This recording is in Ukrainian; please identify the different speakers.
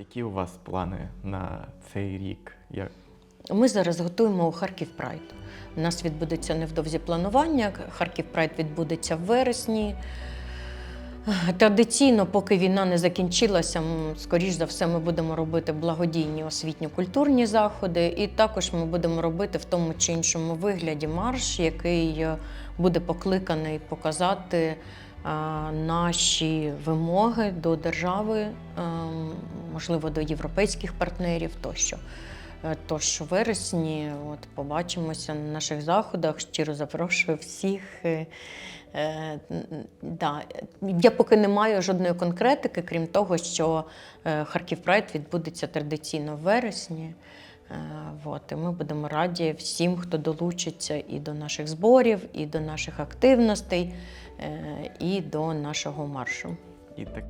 Speaker 1: Які у вас плани на цей рік? Як...
Speaker 2: Ми зараз готуємо Харків Прайд. У нас відбудеться невдовзі планування. Харків Прайд відбудеться в вересні. Традиційно, поки війна не закінчилася, скоріш за все, ми будемо робити благодійні освітньо-культурні заходи, і також ми будемо робити в тому чи іншому вигляді марш, який е, буде покликаний показати наші вимоги до держави, е, можливо, до європейських партнерів тощо. Е, Тож у вересні от, побачимося на наших заходах. Щиро запрошую всіх. Е, е, да. Я поки не маю жодної конкретики, крім того, що е, Харків Прайд відбудеться традиційно в вересні. Е, От, і ми будемо раді всім, хто долучиться і до наших зборів, і до наших активностей, е, і до нашого маршу.
Speaker 1: І так